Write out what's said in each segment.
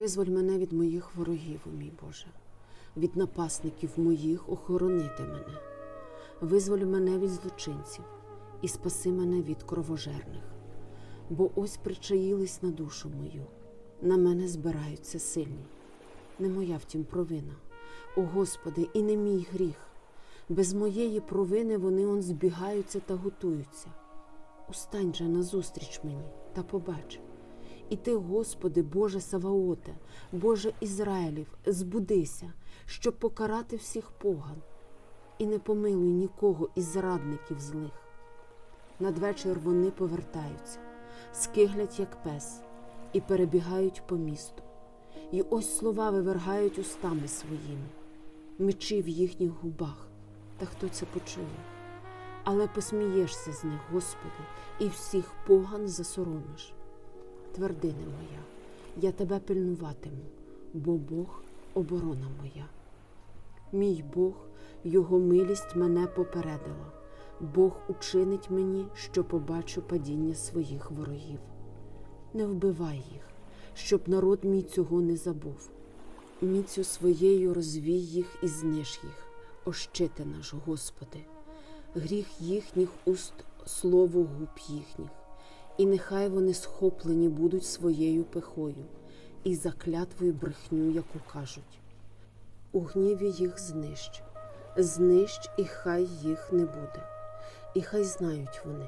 Визволь мене від моїх ворогів, мій Боже, від напасників моїх охоронити мене. Визволь мене від злочинців і спаси мене від кровожерних. Бо ось причаїлись на душу мою, на мене збираються сильні. Не моя втім провина, о Господи, і не мій гріх. Без моєї провини вони он збігаються та готуються. Устань же назустріч мені та побач. І ти, Господи, Боже Саваоте, Боже Ізраїлів, збудися, щоб покарати всіх поган, і не помилуй нікого із зрадників злих. Надвечір вони повертаються, скиглять, як пес, і перебігають по місту. І ось слова вивергають устами своїми, мечі в їхніх губах. Та хто це почує? Але посмієшся з них, Господи, і всіх поган засоромиш. Твердине моя, я тебе пильнуватиму, бо Бог оборона моя. Мій Бог, Його милість мене попередила. Бог учинить мені, що побачу падіння своїх ворогів. Не вбивай їх, щоб народ мій цього не забув. Міцю своєю розвій їх і зниж їх, ощити наш, Господи, гріх їхніх уст, слово губ їхніх, і нехай вони схоплені будуть своєю пихою і за клятвою брехню, яку кажуть. У гніві їх знищ, знищ, і хай їх не буде. І хай знають вони,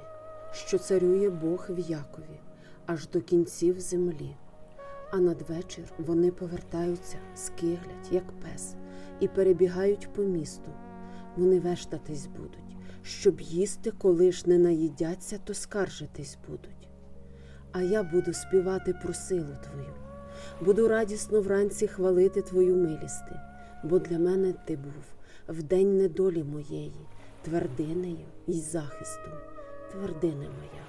що царює Бог в Якові аж до кінців землі. А надвечір вони повертаються, скиглять, як пес, і перебігають по місту. Вони вештатись будуть, щоб їсти, коли ж не наїдяться, то скаржитись будуть. А я буду співати про силу Твою, буду радісно вранці хвалити Твою милісти, бо для мене ти був в день недолі моєї, твердинею і захистом, твердине моя,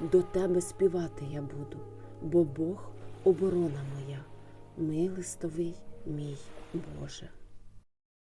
до тебе співати я буду, бо Бог оборона моя, милистовий мій Боже.